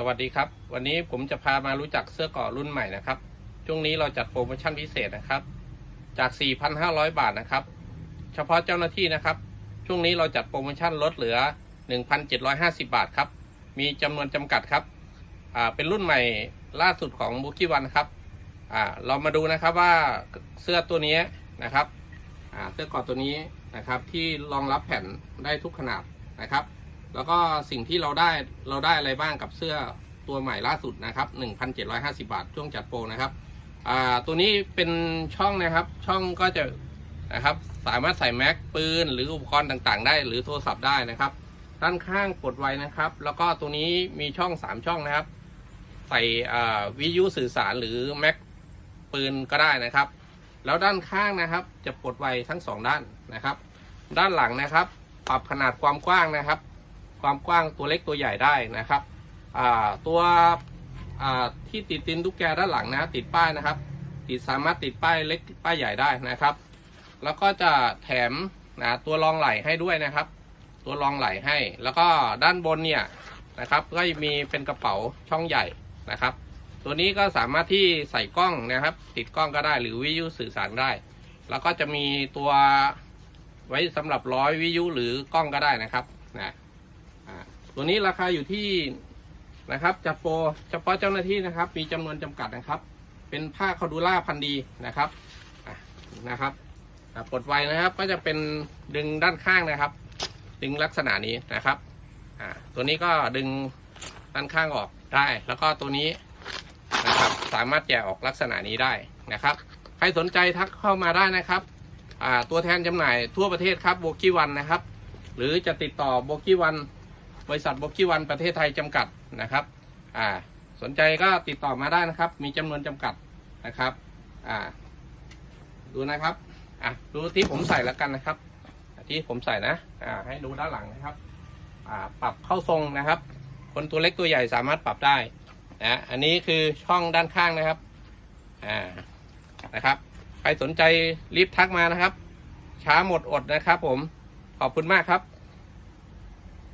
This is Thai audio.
สวัสดีครับ วันนี้ผมจะพามารู้จักเสื้อเกาะรุ่นใหม่นะครับ ช่วงนี้เราจัดโปรโมชั่นพิเศษนะครับ จาก 4,500 บาทนะครับ เฉพาะเจ้าหน้าที่นะครับ ช่วงนี้เราจัดโปรโมชั่นลดเหลือ 1,750 บาทครับ มีจำนวนจำกัดครับ อ่า เป็นรุ่นใหม่ล่าสุดของบุกี้วันครับ อ่า เรามาดูนะครับว่าเสื้อตัวนี้นะครับ อ่า เสื้อเกาะตัวนี้นะครับ ที่รองรับแผ่นได้ทุกขนาดนะครับ แล้วก็สิ่งที่เราได้เราได้อะไรบ้างกับเสื้อตัวใหม่ล่าสุดนะครับ 1,750 บาทช่วงจัดโปรนะครับอ่าตัวนี้เป็นช่องนะครับ ช่องก็จะนะครับสามารถใส่แม็กปืน หรืออุปกรณ์ต่างๆ ได้ หรือโทรศัพท์ได้นะครับ ด้านข้างปลดไว้นะครับ แล้วก็ตัวนี้มีช่อง 3 ช่องนะครับ ใส่วิทยุสื่อสารหรือแม็กปืนก็ได้นะครับ แล้วด้านข้างนะครับจะปลดไว้ทั้งสองด้านนะครับ ด้านหลังนะครับ ปรับขนาดความกว้างนะครับ ความกว้างตัวเล็กตัวใหญ่ได้นะครับตัวที่ติดตินทุกแกด้านหลังนะติดป้ายนะครับ ติดสามารถติดป้ายเล็กป้ายใหญ่ได้นะครับ แล้วก็จะแถมนะตัวรองไหลให้ด้วยนะครับ ตัวรองไหลให้ แล้วก็ด้านบนเนี่ยนะครับ ก็มีเป็นกระเป๋าช่องใหญ่นะครับ ตัวนี้ก็สามารถที่ใส่กล้องนะครับ ติดกล้องก็ได้หรือวิทยุสื่อสารได้ แล้วก็จะมีตัวไว้สำหรับร้อยวิทยุหรือกล้องก็ได้นะครับนะ ตัวนี้ราคาอยู่ที่นะครับจัดโปรเฉพาะเจ้าหน้าที่นะครับ มีจำนวนจำกัดนะครับ เป็นผ้าคาดูล่าพันดีนะครับนะครับอะปลดไวนะครับก็จะเป็นดึงด้านข้างนะครับ ดึงลักษณะนี้นะครับตัวนี้ก็ดึงด้านข้างออกได้ แล้วก็ตัวนี้นะครับสามารถแกะออกลักษณะนี้ได้นะครับ ใครสนใจทักเข้ามาได้นะครับตัวแทนจำหน่ายทั่วประเทศครับโบกี้วันนะครับ หรือจะติดต่อโบกี้วัน บริษัทโบกี้วันประเทศไทยจำกัดนะครับอ่าสนใจก็ติดต่อมาได้นะครับ มีจำนวนจำกัดนะครับอ่าดูนะครับอะดูที่ผมใส่แล้วกันนะครับ ที่ผมใส่นะอ่าให้ดูด้านหลังนะครับอ่าปรับเข้าทรงนะครับ คนตัวเล็กตัวใหญ่สามารถปรับได้นะอันนี้คือช่องด้านข้างนะครับอ่านะครับ ใครสนใจรีบทักมานะครับ ช้าหมดอดนะครับผมขอบคุณมากครับ